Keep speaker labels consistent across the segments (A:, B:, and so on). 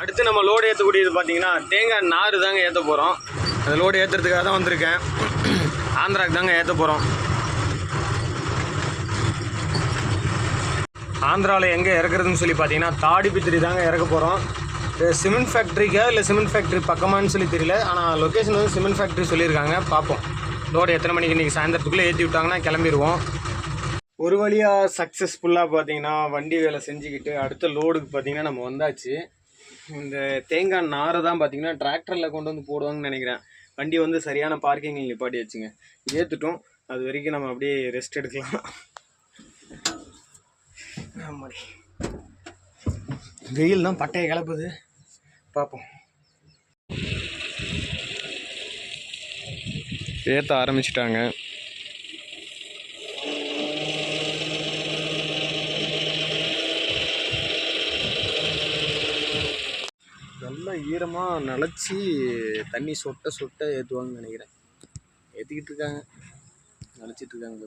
A: அடுத்து நம்ம லோடு ஏற்றக்கூடியது பார்த்தீங்கன்னா தேங்காய் நார் தாங்க ஏற்ற போகிறோம் அந்த லோடு ஏற்றுறதுக்காக தான் வந்திருக்கேன். ஆந்திராக்கு தாங்க ஏற்ற போகிறோம் ஆந்திராவில் எங்கே இறக்குறதுன்னு சொல்லி பார்த்தீங்கன்னா தாடிப்பித்திரி தாங்க இறக்க போகிறோம் சிமெண்ட் ஃபேக்ட்ரிக்கா இல்லை சிமெண்ட் ஃபேக்ட்ரி பக்கமான்னு சொல்லி தெரியல. ஆனால் லொக்கேஷன் வந்து சிமெண்ட் ஃபேக்ட்ரி சொல்லியிருக்காங்க. பார்ப்போம் லோடு எத்தனை மணிக்கு இன்றைக்கி சாயந்தரத்துக்குள்ளே ஏற்றி விட்டாங்கன்னா கிளம்பிடுவோம் ஒரு வழியாக சக்ஸஸ்ஃபுல்லாக பார்த்தீங்கன்னா வண்டி வேலை செஞ்சுக்கிட்டு அடுத்த லோடுக்கு பார்த்தீங்கன்னா நம்ம வந்தாச்சு. இந்த தேங்காய் நாரை தான் பார்த்தீங்கன்னா டிராக்டரில் கொண்டு வந்து போடுவாங்கன்னு நினைக்கிறேன். வண்டி வந்து சரியான பார்க்கிங்கில் நிப்பாட்டி வச்சுங்க. ஏற்றுட்டோம் அது வரைக்கும் நம்ம அப்படியே ரெஸ்ட் எடுக்கலாம். ஆமாடி. வெயில் தான் பட்டையை கிளப்புது. பார்ப்போம் ஏற்ற ஆரம்பிச்சிட்டாங்க. நல்லா ஈரமாக நனைச்சி தண்ணி சொட்ட சொட்ட ஏற்றுவாங்கன்னு நினைக்கிறேன். ஏற்றிக்கிட்டு இருக்காங்க. நனைச்சிட்டு இருக்காங்க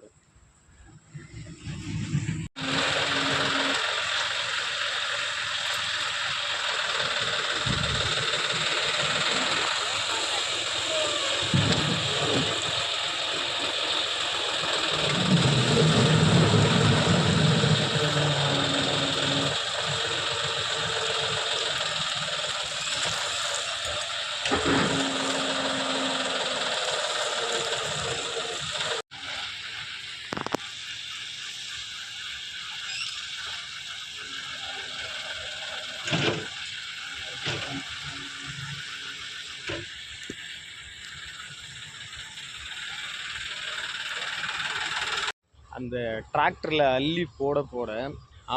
A: அந்த டிராக்டரில் அள்ளி போட போட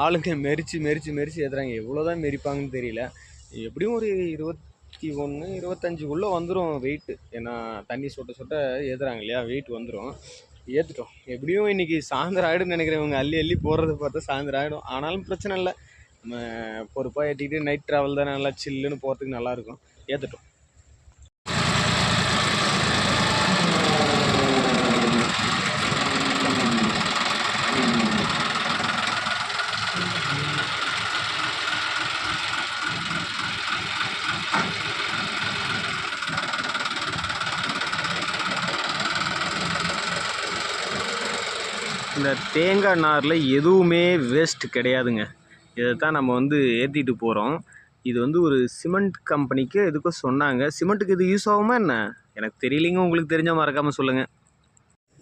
A: ஆளுங்க மெரிச்சு மெரிச்சு மெரிச்சு ஏற்றுறாங்க எவ்வளோதான் மெரிப்பாங்கன்னு தெரியல. எப்படியும் ஒரு இருபத்தி ஒன்று இருபத்தஞ்சுக்குள்ளே வந்துடும் வெயிட்டு ஏன்னா தண்ணி சொட்ட சொட்ட ஏற்றுறாங்க இல்லையா? வெயிட் வந்துடும் ஏற்றுட்டோம் எப்படியும் இன்றைக்கி சாயந்தரம் ஆகிடும் நினைக்கிறேன். இவங்க அள்ளி அள்ளி போடுறத பார்த்தா சாயந்தரம் ஆகிடும் ஆனாலும் பிரச்சனை இல்லை. நம்ம பொறுப்பாக ஏற்றிக்கிட்டு நைட் ட்ராவல் தான் நல்லா சில்லுன்னு போகிறதுக்கு நல்லாயிருக்கும் ஏற்றுட்டோம் இந்த தேங்காய் நாரில் எதுவுமே வேஸ்ட் கிடையாதுங்க. இதை தான் நம்ம வந்து ஏற்றிட்டு போகிறோம் இது வந்து ஒரு சிமெண்ட் கம்பெனிக்கு எதுக்கோ சொன்னாங்க. சிமெண்ட்டுக்கு இது யூஸ் ஆகுமா என்ன? எனக்கு தெரியலைங்க. உங்களுக்கு தெரிஞ்ச மறக்காமல் சொல்லுங்கள்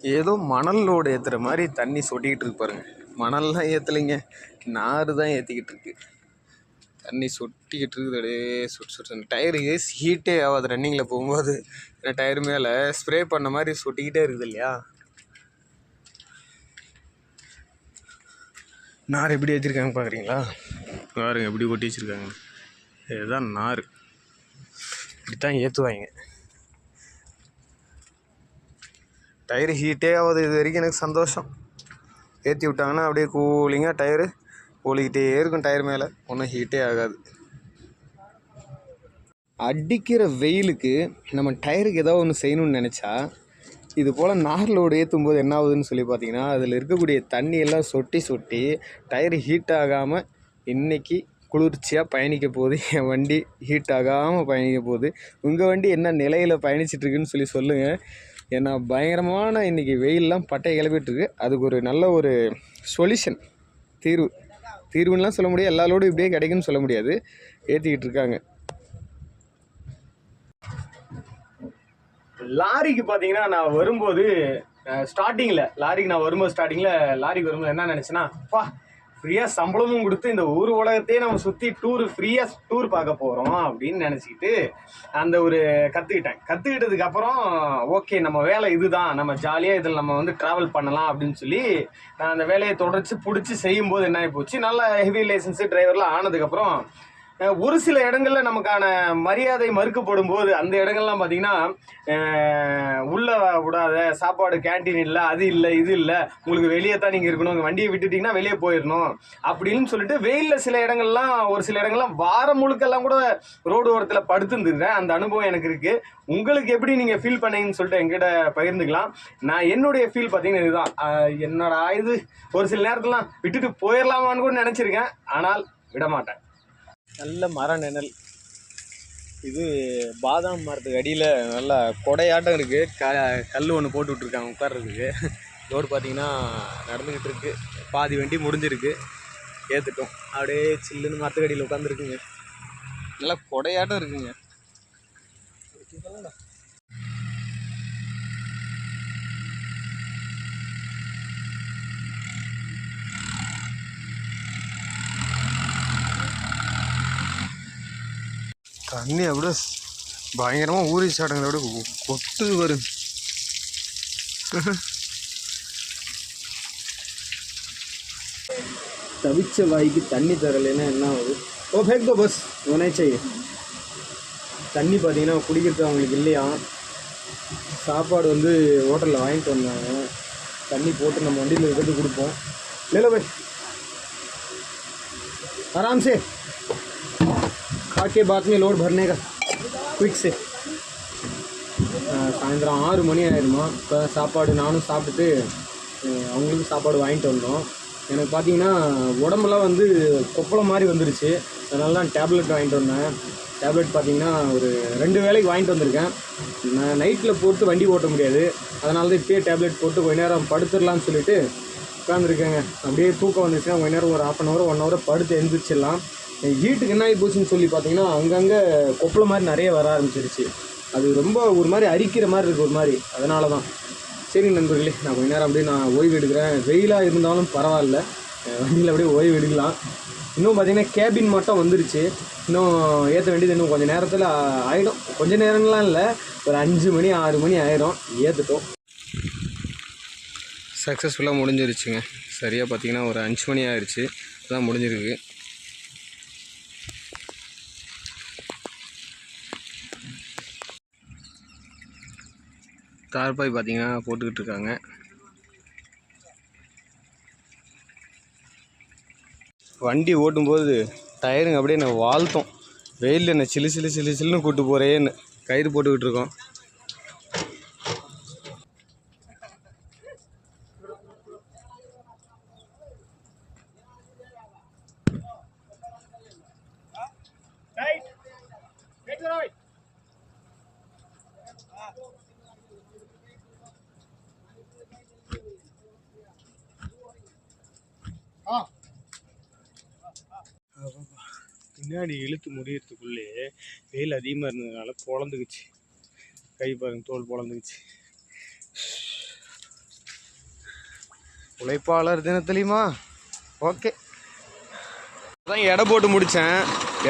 A: ஏதோ மணல் லோடு ஏற்றுற மாதிரி தண்ணி சொட்டிக்கிட்டு இருக்கு பாருங்க. மணல்லாம் ஏற்றலைங்க நார் தான் ஏற்றிக்கிட்டு இருக்கு. தண்ணி சொட்டிக்கிட்டு இருக்குது. அப்படியே சுட்டு சுட்டு டயரு ஹீட்டே ஆகாது. ரன்னிங்கில் போகும்போது. டயர் மேலே ஸ்ப்ரே பண்ண மாதிரி சொட்டிக்கிட்டே இருக்குது இல்லையா? நார் எப்படி வச்சுருக்காங்க பார்க்குறீங்களா பாருங்க எப்படி ஒட்டி வச்சுருக்காங்க? இதுதான் நார். இப்படி தான் ஏற்றுவாங்க டயரு ஹீட்டே ஆகுது. இது வரைக்கும் எனக்கு சந்தோஷம். ஏற்றி விட்டாங்கன்னா அப்படியே கூலிங்காக டயரு ஓலிக்கிட்டே இருக்கும் டயர் மேலே. ஒன்றும் ஹீட்டே ஆகாது. அடிக்கிற வெயிலுக்கு நம்ம டயருக்கு ஏதாவது ஒன்று செய்யணும்னு நினச்சா இது போல் நார் லோடு ஏற்றும் போது என்ன ஆகுதுன்னு சொல்லி பார்த்தீங்கன்னா அதில் இருக்கக்கூடிய தண்ணியெல்லாம் சொட்டி சொட்டி டயர் ஹீட் ஆகாமல் இன்றைக்கி குளிர்ச்சியாக பயணிக்க போகுது. என் வண்டி ஹீட் ஆகாமல் பயணிக்க போகுது. உங்கள் வண்டி என்ன நிலையில் பயணிச்சிட்ருக்குன்னு சொல்லி சொல்லுங்கள் ஏன்னா பயங்கரமான இன்றைக்கி வெயிலெலாம் பட்டை கிளம்பிட்டுருக்கு அதுக்கு ஒரு நல்ல ஒரு சொல்யூஷன் தீர்வு. தீர்வுன்னெலாம் சொல்ல முடியாது. எல்லா லோடும் இப்படியே கிடைக்குன்னு சொல்ல முடியாது. ஏற்றிக்கிட்டு இருக்காங்க லாரிக்கு பார்த்தீங்கன்னா நான் வரும்போது ஸ்டார்டிங்கில் லாரிக்கு நான் வரும்போது ஸ்டார்டிங்கில் லாரிக்கு வரும்போது என்ன நினச்சேன்னா பா ஃப்ரீயாக சம்பளமும் கொடுத்து இந்த ஊர் உலகத்தையே நம்ம சுற்றி டூர் ஃப்ரீயாக டூர் பார்க்க போகிறோம் அப்படின்னு நினச்சிக்கிட்டு அந்த ஒரு கற்றுக்கிட்டேன் கற்றுக்கிட்டதுக்கு அப்புறம் ஓகே நம்ம வேலை இதுதான். நம்ம ஜாலியாக இதில் நம்ம வந்து ட்ராவல் பண்ணலாம் அப்படின்னு சொல்லி நான் அந்த வேலையை தொடர்ச்சி பிடிச்சி செய்யும்போது என்ன ஆகி போச்சு நல்ல ஹெவி லைசன்ஸு டிரைவர்லாம் ஆனதுக்கப்புறம் ஒரு சில இடங்கள்ல நமக்கான மரியாதை மறுக்கப்படும் போது அந்த இடங்கள்லாம் பார்த்தீங்கன்னா உள்ளே உள்ள விடாத சாப்பாடு கேண்டீன் இல்லை அது இல்லை இது இல்லை உங்களுக்கு வெளியே தான் நீங்கள் இருக்கணும் வண்டியை விட்டுட்டீங்கன்னா வெளியே போயிடணும் அப்படின்னு சொல்லிட்டு வெயிலில் சில இடங்கள்லாம் ஒரு சில இடங்கள்லாம் வாரம் முழுக்கெல்லாம் கூட ரோடு ஓரத்தில் படுத்துருந்துருக்கேன். அந்த அனுபவம் எனக்கு இருக்குது உங்களுக்கு எப்படி நீங்கள் ஃபீல் பண்ணீங்கன்னு சொல்லிட்டு எங்கிட்ட பகிர்ந்துக்கலாம். நான் என்னுடைய ஃபீல் பார்த்தீங்கன்னா இதுதான். என்னோட என்னடா இது? ஒரு சில நேரத்துலாம் விட்டுட்டு போயிடலாமான்னு கூட நினச்சிருக்கேன். ஆனால் விட மாட்டேன் நல்ல மர நிழல். இது பாதாம் மரத்துக்கு அடியில் நல்லா கொடையாட்டம் இருக்குது க கல் ஒன்று போட்டு விட்ருக்காங்க உட்கார்றதுக்கு. ரோடு பார்த்தீங்கன்னா நடந்துக்கிட்டு இருக்கு. பாதி வண்டி முடிஞ்சிருக்கு. ஏற்றுட்டோம் அப்படியே சில்லுன்னு மரத்துக்கு அடியில் உட்காந்துருக்குங்க நல்லா கொடையாட்டம் இருக்குங்க. தண்ணி அப்படியே பயங்கரமாக ஊறி சாடுங்களை விட கொத்து வரும் தவிச்ச வாய்க்கு தண்ணி தரலைன்னா என்ன ஆகுது? ஓ ஃபேக் தோ பஸ் உனே செய்ய தண்ணி பார்த்தீங்கன்னா குடிக்கிறது அவங்களுக்கு இல்லையா? சாப்பாடு வந்து ஹோட்டலில் வாங்கிட்டு வந்தாங்க. தண்ணி போட்டு நம்ம வண்டியில் இருக்கிறது கொடுப்போம். இல்லை பாய். ஆராம்சே से खा के बाद में लोड भरने का क्विक से அஹ் சாயந்தரம் ஆறு மணி ஆயிடுமா இப்போ சாப்பாடு நானும் சாப்பிட்டுட்டு அஹ் அவங்களுக்கும் சாப்பாடு வாங்கிட்டு வந்தோம் எனக்கு பார்த்தீங்கன்னா உடம்புலாம் வந்து கொப்பளம் மாதிரி வந்துருச்சு அதனால தான் டேப்லெட் வாங்கிட்டு வந்தேன் டேப்லெட் பார்த்தீங்கன்னா ஒரு ரெண்டு வேளைக்கு வாங்கிட்டு வந்திருக்கேன் நான் நைட்டில் போட்டு வண்டி ஓட்ட முடியாது அதனால தான் இப்பயே டேப்லெட் போட்டு கொஞ்ச நேரம் படுத்துடலாம்னு சொல்லிட்டு உட்காந்துருக்கேங்க அப்படியே தூக்கம் வந்துச்சுன்னா கொஞ்ச நேரம் ஒரு half an hour one hour படுத்து எழுந்திரிச்சிடலாம் ஹீட்டுக்கு என்ன ஆகி போச்சுன்னு சொல்லி பார்த்தீங்கன்னா அங்கங்கே கொப்பளம் மாதிரி நிறைய வர ஆரம்பிச்சிருச்சு. அது ரொம்ப ஒரு மாதிரி அரிக்கிற மாதிரி இருக்குது ஒரு மாதிரி. அதனால தான் சரி நண்பர்களே நான் கொஞ்ச நேரம் அப்படியே நான் ஓய்வு எடுக்கிறேன். வெயிலாக இருந்தாலும் பரவாயில்ல. அஹ் வண்டியில் அப்படியே ஓய்வு எடுக்கலாம். இன்னும் பார்த்தீங்கன்னா கேபின் மட்டும் வந்துருச்சு. இன்னும் ஏற்ற வேண்டியது இன்னும் கொஞ்சம் நேரத்தில் ஆகிடும் கொஞ்ச நேரம்லாம் இல்லை. ஒரு அஞ்சு மணி ஆறு மணி ஆயிடும் ஏற்றுட்டோம் சக்ஸஸ்ஃபுல்லாக முடிஞ்சிருச்சுங்க. சரியாக பார்த்தீங்கன்னா ஒரு அஞ்சு மணி ஆயிடுச்சு அதான் முடிஞ்சிருக்கு. தார்பாய் பார்த்தீங்கன்னா போட்டுக்கிட்டு இருக்காங்க. வண்டி ஓட்டும்போது டயருங்க அப்படியே நான் வாழ்த்தோம். வெயிலில் என்ன சிலு சிலு சிலு சிலுன்னு கூட்டு போகிறேன்னு கயிறு போட்டுக்கிட்டு இருக்கோம். பின்னாடி இழுத்து முடியறதுக்குள்ளே வெயில் அதிகமாக இருந்ததுனால பொழந்துக்குச்சு. கை பாருங்க தோல் பொழந்துக்குச்சு. உழைப்பாளர் தினத்துலையுமா ஓகே. அதான் எடை போட்டு முடித்தேன்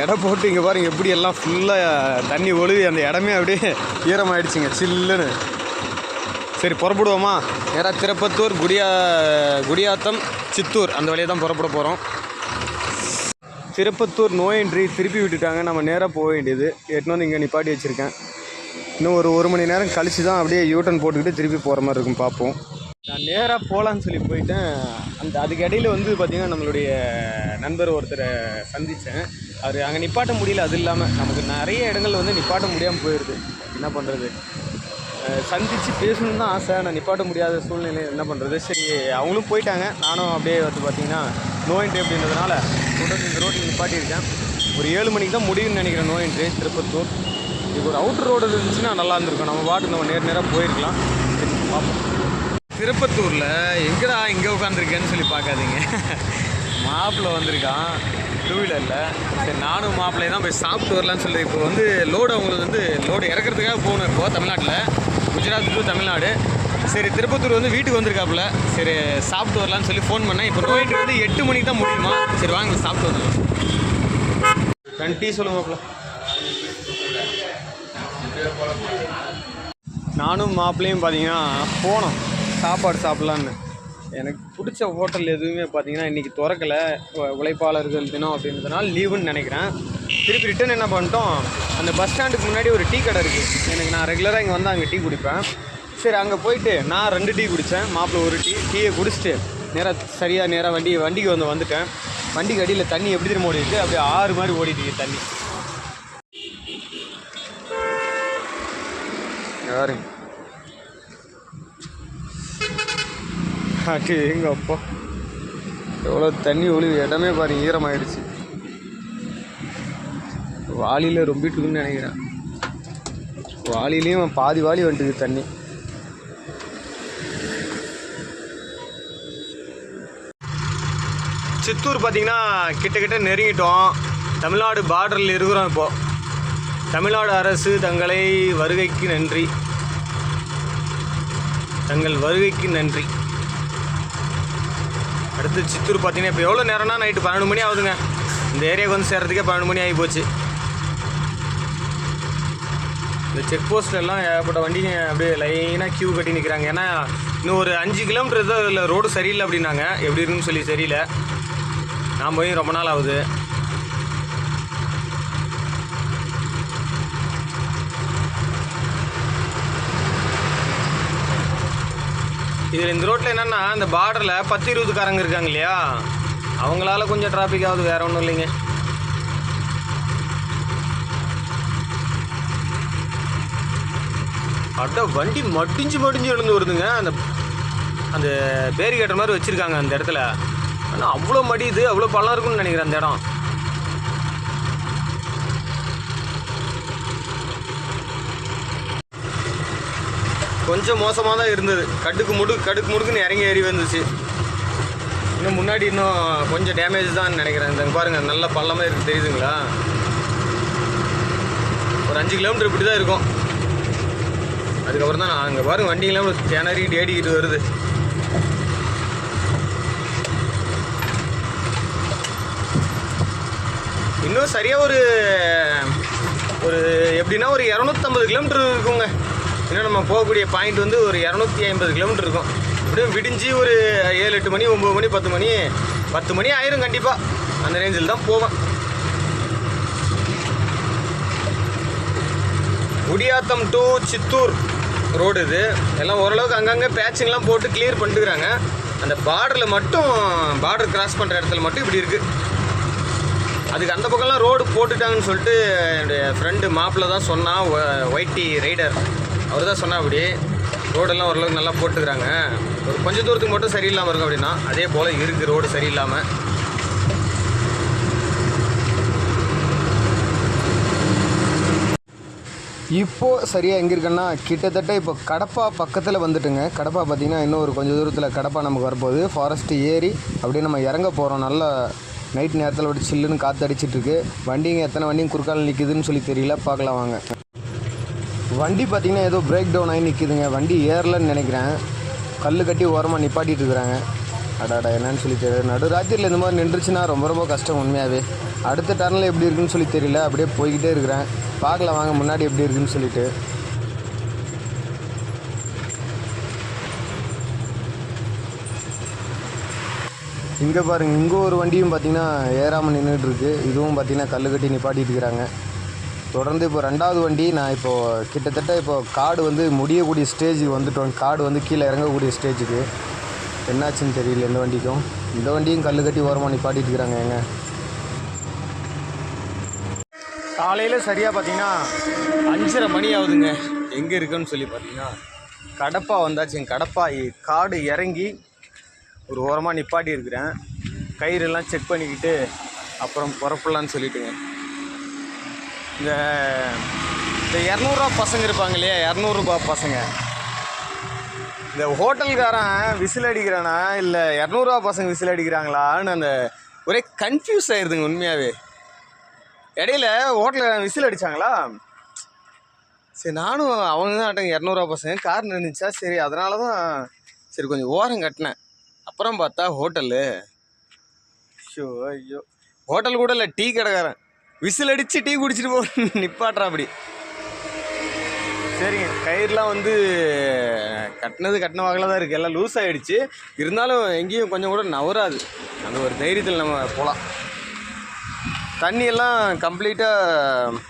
A: எடை போட்டு இங்கே பாருங்க எப்படி எல்லாம் ஃபுல்லாக தண்ணி ஒழுவி அந்த இடமே அப்படியே ஈரமாயிடுச்சுங்க சில்லுன்னு. சரி புறப்படுவோமா? நேராக திருப்பத்தூர் குடியா குடியாத்தம் சித்தூர் அந்த வழியாக தான் புறப்பட போகிறோம் திருப்பத்தூர் நோயின்றி திருப்பி விட்டுட்டாங்க. நம்ம நேராக போக வேண்டியது. எட்டுன்னு வந்து இங்கே நிப்பாட்டி வச்சுருக்கேன். இன்னும் ஒரு ஒரு மணி நேரம் கழிச்சு தான் அப்படியே யூட்டன் போட்டுக்கிட்டு திருப்பி போகிற மாதிரி இருக்கும் பார்ப்போம். நான் நேராக போகலான்னு சொல்லி போயிட்டேன். அந்த அதுக்கு இடையில வந்து பார்த்திங்கன்னா நம்மளுடைய நண்பர் ஒருத்தரை சந்தித்தேன் அவர் அங்கே நிப்பாட்ட முடியல. அது இல்லாமல் நமக்கு நிறைய இடங்கள் வந்து நிப்பாட்ட முடியாமல் போயிடுது என்ன பண்ணுறது சந்தித்து பேசணுன்னு தான் ஆசை. நான் நிப்பாட்ட முடியாத சூழ்நிலை என்ன பண்ணுறது சரி அவங்களும் போயிட்டாங்க. நானும் அப்படியே வந்து பார்த்தீங்கன்னா என்ட்ரி அப்படின்றதுனால தொடர்ந்து இந்த ரோட்டில் நிப்பாட்டியிருக்கேன் ஒரு ஏழு மணிக்கு தான் முடியும்னு நினைக்கிறேன் நோயின்ட்டு திருப்பத்தூர். இதுக்கு ஒரு அவுட்டர் ரோடு இருந்துச்சுன்னா நல்லா இருந்திருக்கும். நம்ம பாட்டு நம்ம நேர் நேராக போயிருக்கலாம். பார்ப்போம். திருப்பத்தூரில் எங்கடா இங்கே உட்காந்துருக்கேன்னு சொல்லி பார்க்காதீங்க. மாப்பிள்ளை வந்திருக்கான் டூ வீலரில் சரி நானும் மாப்பிள்ளையும் தான் போய் சாப்பிட்டு வரலான்னு சொல்லி இப்போ வந்து லோடு அவங்களுக்கு வந்து லோடு இறக்கிறதுக்காக போகணும் இப்போது தமிழ்நாட்டில். குஜராத் டு தமிழ்நாடு. சரி திருப்பத்தூர் வந்து வீட்டுக்கு வந்திருக்காப்புல. சரி சாப்பிட்டு வரலான்னு சொல்லி ஃபோன் பண்ணேன். இப்போ நோயிட்டு வந்து எட்டு மணிக்கு தான் முடியுமா? சரி வாங்க சாப்பிட்டு வந்துடலாம். ரெண்டு டீ சொல்லுங்க மாப்பிள்ள. நானும் மாப்பிள்ளையும் பார்த்தீங்கன்னா போனோம். சாப்பாடு சாப்பிட்லான்னு எனக்கு பிடிச்ச ஹோட்டல் எதுவுமே பார்த்தீங்கன்னா இன்றைக்கி திறக்கலை. உழைப்பாளர்கள் தினம் அப்படின்றதுனால லீவுன்னு நினைக்கிறேன். திருப்பி ரிட்டன் என்ன பண்ணிட்டோம்? அந்த பஸ் ஸ்டாண்டுக்கு முன்னாடி ஒரு டீ கடை இருக்குது எனக்கு நான் ரெகுலராக இங்கே வந்து அங்கே டீ குடிப்பேன். சரி அங்கே போயிட்டு நான் ரெண்டு டீ குடித்தேன் மாப்பிள்ளை ஒரு டீ. டீயை குடிச்சிட்டு நேராக சரியாக நேராக வண்டி வண்டிக்கு வந்து வந்துட்டேன். வண்டிக்கு அடியில் தண்ணி எப்படி திரும்ப ஓடிட்டு அப்படியே ஆறு மாதிரி ஓடிட்டு தண்ணி. யாருங்க அது எங்கள் அப்பா? எவ்வளோ தண்ணி ஒழுது இடமே பாருங்க ஈரமாயிடுச்சு. வாளியில் ரொம்பிட்டுருக்குன்னு நினைக்கிறேன். வாளிலையும் பாதி வாளி வந்துட்டுது தண்ணி. சித்தூர் பார்த்தீங்கன்னா கிட்ட கிட்ட நெருங்கிட்டோம். தமிழ்நாடு பார்டரில் இருக்கிறோம் இப்போது தமிழ்நாடு அரசு தங்களை வருகைக்கு நன்றி. தங்கள் வருகைக்கு நன்றி. அடுத்து சித்தூர் பார்த்தீங்கன்னா இப்போ எவ்வளோ நேரம்னா நைட்டு பன்னெண்டு மணி ஆகுதுங்க. இந்த ஏரியாவுக்கு வந்து சேர்றதுக்கே பன்னெண்டு மணி ஆகி போச்சு. இந்த செக் போஸ்ட்லலாம் ஏகப்பட்ட வண்டிங்க அப்படியே லைனாக கியூ கட்டி நிற்கிறாங்க ஏன்னா இன்னும் ஒரு அஞ்சு கிலோமீட்டர் தான் இல்லை ரோடு சரியில்லை அப்படின்னாங்க. எப்படி இருக்குன்னு சொல்லி தெரியல. நான் போய் ரொம்ப நாள் ஆகுது. இதில் இந்த ரோட்டில் என்னென்னா இந்த பார்டரில் பத்து இருபதுக்காரங்க இருக்காங்க இல்லையா? அவங்களால கொஞ்சம் டிராஃபிக் ஆகுது வேறு ஒன்றும் இல்லைங்க. அட வண்டி மடிஞ்சு மடிஞ்சு எழுந்து வருதுங்க. அந்த அந்த பேரிகேட்டர் மாதிரி வச்சுருக்காங்க அந்த இடத்துல. ஆனால் அவ்வளோ மடியுது அவ்வளோ பழம் இருக்குன்னு நினைக்கிறேன் அந்த இடம். கொஞ்சம் மோசமாக தான் இருந்தது. கடுக்கு முடுக்கு கடுக்கு முடுக்குன்னு இறங்கி ஏறி வந்துச்சு. இன்னும் முன்னாடி இன்னும் கொஞ்சம் டேமேஜ் தான் நினைக்கிறேன். இந்த பாருங்கள் நல்ல பள்ளமாக இருக்குது தெரியுதுங்களா? ஒரு அஞ்சு கிலோமீட்டர் இப்படி தான் இருக்கும். அதுக்கப்புறம் தான் நான் அங்கே பாருங்க வண்டிங்கெல்லாம் திணறிட்டு ஏடிக்கிட்டு வருது. இன்னும் சரியாக ஒரு ஒரு எப்படின்னா ஒரு இரநூத்தம்பது கிலோமீட்டர் இருக்குங்க. இன்னும் நம்ம போகக்கூடிய பாயிண்ட் வந்து ஒரு இரநூத்தி ஐம்பது கிலோமீட்டர் இருக்கும். அப்படியே விடிஞ்சு ஒரு ஏழு எட்டு மணி ஒம்பது மணி பத்து மணி பத்து மணி ஆயிரும் கண்டிப்பாக அந்த ரேஞ்சில் தான் போவேன். குடியாத்தம் டு சித்தூர் ரோடு இது. எல்லாம் ஓரளவுக்கு அங்கங்கே பேட்சிங்லாம் போட்டு கிளியர் பண்ணிட்டுக்கிறாங்க அந்த பார்டரில் மட்டும் பார்டர் கிராஸ் பண்ணுற இடத்துல மட்டும் இப்படி இருக்குது அதுக்கு அந்த பக்கம்லாம் ரோடு போட்டுட்டாங்கன்னு சொல்லிட்டு என்னுடைய ஃப்ரெண்டு மாப்பிள்ள தான் சொன்னான் ஒயிட்டி ரைடர் அவர் தான் சொன்னா அப்படி. ரோடெல்லாம் ஓரளவுக்கு நல்லா போட்டுக்கிறாங்க. ஒரு கொஞ்சம் தூரத்துக்கு மட்டும் சரியில்லாமல் இருக்கும் அப்படின்னா அதே போல் இருக்குது ரோடு சரியில்லாமல் இப்போது சரியாக எங்கே இருக்குன்னா கிட்டத்தட்ட இப்போ கடப்பா பக்கத்தில் வந்துட்டுங்க. கடப்பா பார்த்திங்கன்னா இன்னும் ஒரு கொஞ்சம் தூரத்தில் கடப்பா நமக்கு வரப்போகுது. ஃபாரஸ்ட்டு ஏறி அப்படியே நம்ம இறங்க போகிறோம் நல்லா நைட் நேரத்தில் விட்டு சில்லுன்னு காற்று அடிச்சிட்ருக்கு வண்டிங்க எத்தனை வண்டியும் குறுக்கால் நிற்குதுன்னு சொல்லி தெரியல. பார்க்கலாம் வாங்க. வண்டி பார்த்திங்கன்னா ஏதோ பிரேக் டவுன் ஆகி நிற்கிதுங்க வண்டி ஏறலன்னு நினைக்கிறேன். கல் கட்டி ஓரமாக நிப்பாட்டிட்டு இருக்கிறாங்க. அடாடா என்னன்னு சொல்லி தெரியல. நடுராத்திரியில் இந்த மாதிரி நின்றுச்சுன்னா ரொம்ப ரொம்ப கஷ்டம் உண்மையாகவே அடுத்த டர்னில் எப்படி இருக்குன்னு சொல்லி தெரியல. அப்படியே போய்கிட்டே இருக்கிறேன். பார்க்கலாம் வாங்க முன்னாடி எப்படி இருக்குன்னு சொல்லிட்டு. இங்கே பாருங்கள் இங்கே ஒரு வண்டியும் பார்த்தீங்கன்னா ஏறாமல் நின்றுட்டுருக்கு இதுவும் பார்த்தீங்கன்னா கல் கட்டி நிப்பாட்டிட்டு இருக்கிறாங்க. தொடர்ந்து இப்போ ரெண்டாவது வண்டி நான் இப்போது கிட்டத்தட்ட இப்போ காடு வந்து முடியக்கூடிய ஸ்டேஜுக்கு வந்துட்டோம். காடு வந்து கீழே இறங்கக்கூடிய ஸ்டேஜுக்கு என்னாச்சுன்னு தெரியல இந்த வண்டிக்கும். இந்த வண்டியும் கல் கட்டி ஓரமாக நிப்பாட்டிட்டு இருக்கிறாங்க ஏங்க காலையில் சரியாக பார்த்தீங்கன்னா அஞ்சரை மணி ஆகுதுங்க. எங்கே இருக்குன்னு சொல்லி பார்த்தீங்கன்னா கடப்பா வந்தாச்சுங்க கடப்பா காடு இறங்கி ஒரு ஓரமாக நிப்பாட்டி இருக்கிறேன் கயிறெல்லாம் செக் பண்ணிக்கிட்டு அப்புறம் புறப்படலான்னு சொல்லிட்டுங்க. இந்த இந்த இரநூறுவா பசங்க இருப்பாங்க இல்லையா? இரநூறுபா பசங்க. இந்த ஹோட்டல்காரன் விசில் அடிக்கிறானா? இல்லை இரநூறுவா பசங்க விசில் அடிக்கிறாங்களான்னு அந்த ஒரே கன்ஃபியூஸ் ஆயிடுதுங்க உண்மையாகவே இடையில ஹோட்டலில் விசில் அடித்தாங்களா சரி நானும் அவங்க தான் இரநூறுவா பசங்க. கார் நின்றுச்சா சரி அதனால தான் சரி கொஞ்சம் ஓரம் கட்டினேன். அப்புறம் பார்த்தா ஹோட்டலு. ஐயோ ஐயோ. ஹோட்டல் கூட இல்லை டீ கடைக்காரன். விசில் அடித்து டீ குடிச்சிட்டு போ நிப்பாட்டுறா அப்படி. சரிங்க. கயிறுலாம் வந்து கட்டினது கட்டின வகையில் தான் இருக்குது எல்லாம் லூஸ் ஆகிடுச்சு இருந்தாலும் எங்கேயும் கொஞ்சம் கூட நவராது அந்த ஒரு தைரியத்தில் நம்ம போகலாம் தண்ணியெல்லாம் கம்ப்ளீட்டாக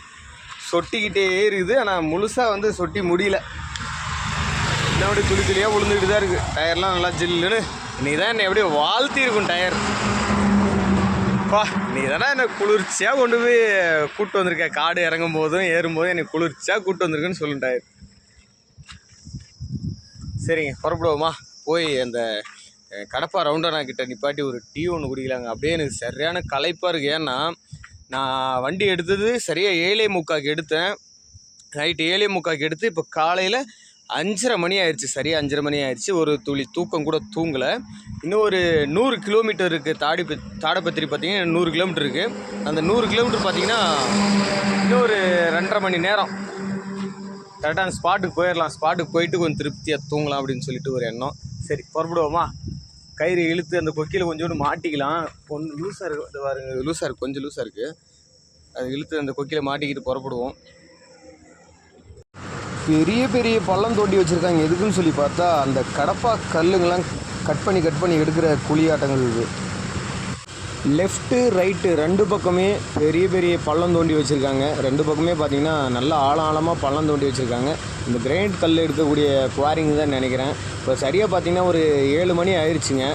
A: சொட்டிக்கிட்டே இருக்குது. ஆனால் முழுசாக வந்து சொட்டி முடியல. இன்னும் அப்படியே துளி துளியாக விழுந்துக்கிட்டு தான் இருக்குது டயர்லாம் நல்லா ஜில்லுன்னு. இன்னைக்கு தான் என்னை எப்படியோ வாழ்த்தி இருக்கும் டயர். அப்பா நீ தானே என்னை குளிர்ச்சியாக கொண்டு போய் கூப்பிட்டு வந்திருக்க? காடு இறங்கும் போதும் ஏறும் போதும் என்னை குளிர்ச்சியாக கூப்பிட்டு வந்திருக்குன்னு சொல்லிட்டாரு சரிங்க புறப்படுவோமா போய் அந்த கடப்பா ரவுண்டனா கிட்ட நிப்பாட்டி ஒரு டீ ஒன்று குடிக்கலாங்க. அப்படியே எனக்கு சரியான களைப்பாக இருக்குது ஏன்னா நான் வண்டி எடுத்தது சரியாக ஏழே முக்காக்கு எடுத்தேன். நைட்டு ஏழே முக்காக்கு எடுத்து இப்போ காலையில் அஞ்சரை மணி ஆயிடுச்சு சரியாக அஞ்சரை மணி ஆயிடுச்சு ஒரு துளி தூக்கம் கூட தூங்கலை. இன்னும் ஒரு நூறு கிலோமீட்டர் இருக்குது தாடி தாடப்பத்திரி பார்த்தீங்கன்னா நூறு கிலோமீட்டர் இருக்குது அந்த நூறு கிலோமீட்டர் பார்த்தீங்கன்னா இன்னும் ஒரு ரெண்டரை மணி நேரம். கரெக்டாக அந்த ஸ்பாட்டுக்கு போயிடலாம் ஸ்பாட்டுக்கு போயிட்டு கொஞ்சம் திருப்தியாக தூங்கலாம் அப்படின்னு சொல்லிட்டு ஒரு எண்ணம். சரி புறப்படுவோமா? கயிறு இழுத்து அந்த கொக்கியில் கொஞ்சோண்டு மாட்டிக்கலாம். கொஞ்சம் லூஸாக இருக்குது பாருங்க. லூஸாக இருக்குது கொஞ்சம் லூஸாக இருக்குது அது இழுத்து அந்த கொக்கியில் மாட்டிக்கிட்டு புறப்படுவோம். பெரிய பெரிய பள்ளம் தோண்டி வச்சுருக்காங்க. எதுக்குன்னு சொல்லி பார்த்தா அந்த கடப்பா கல்லுங்கெல்லாம் கட் பண்ணி கட் பண்ணி எடுக்கிற குழியாட்டங்கள் இது. லெஃப்ட்டு ரைட்டு ரெண்டு பக்கமே பெரிய பெரிய பள்ளம் தோண்டி வச்சுருக்காங்க. ரெண்டு பக்கமே பார்த்தீங்கன்னா நல்லா ஆழம் ஆழமாக பள்ளம் தோண்டி வச்சுருக்காங்க. இந்த கிரைண்ட் கல் எடுக்கக்கூடிய குவாரிங் தான் நினைக்கிறேன். இப்போ சரியாக பார்த்தீங்கன்னா ஒரு ஏழு மணி ஆயிடுச்சுங்க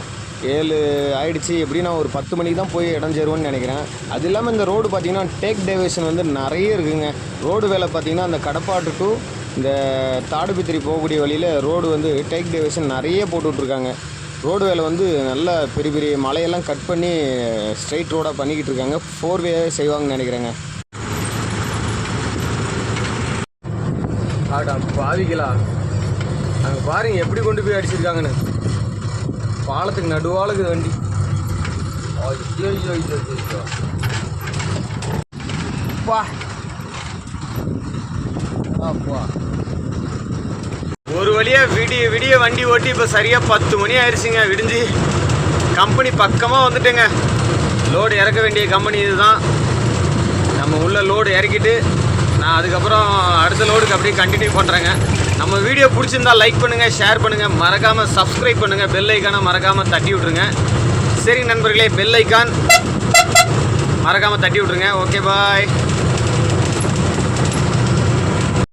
A: ஏழு ஆயிடுச்சு. எப்படின்னா ஒரு பத்து மணிக்கு தான் போய் இடம் சேருவோன்னு நினைக்கிறேன். அது இல்லாமல் இந்த ரோடு பார்த்தீங்கன்னா டேக் டைவேஷன் வந்து நிறைய இருக்குங்க. ரோடு வேலை பார்த்தீங்கன்னா அந்த கடப்பாட்டு டு இந்த தாடுபித்திரி போகக்கூடிய வழியில் ரோடு வந்து டேக் டைவேஷன் நிறைய போட்டு விட்ருக்காங்க ரோடு வேலை வந்து நல்லா பெரிய பெரிய மலையெல்லாம் கட் பண்ணி ஸ்ட்ரைட் ரோடாக பண்ணிக்கிட்டு இருக்காங்க. ஃபோர் வே செய்வாங்கன்னு நினைக்கிறேங்க. ஆடா பாவிகளா. அங்கே பாருங்க எப்படி கொண்டு போய் அடிச்சிருக்காங்கன்னு. பாலத்துக்கு நடுவாளுக்கு வண்டி. அப்பா பா அப்பா. வழியாக விடிய விடிய வண்டி ஓட்டி இப்போ சரியாக பத்து மணி ஆயிடுச்சுங்க விடிஞ்சு கம்பெனி பக்கமாக வந்துட்டேங்க. லோடு இறக்க வேண்டிய கம்பெனி இதுதான். நம்ம உள்ள லோடு இறக்கிட்டு நான் அதுக்கப்புறம் அடுத்த லோடுக்கு அப்படியே கண்டினியூ பண்ணுறேங்க நம்ம வீடியோ பிடிச்சிருந்தா லைக் பண்ணுங்கள் ஷேர் பண்ணுங்கள் மறக்காமல் சப்ஸ்கிரைப் பண்ணுங்கள் பெல் ஐக்கானை மறக்காமல் தட்டி விட்ருங்க சரி நண்பர்களே பெல் ஐக்கான் மறக்காமல் தட்டி விட்ருங்க ஓகே பாய்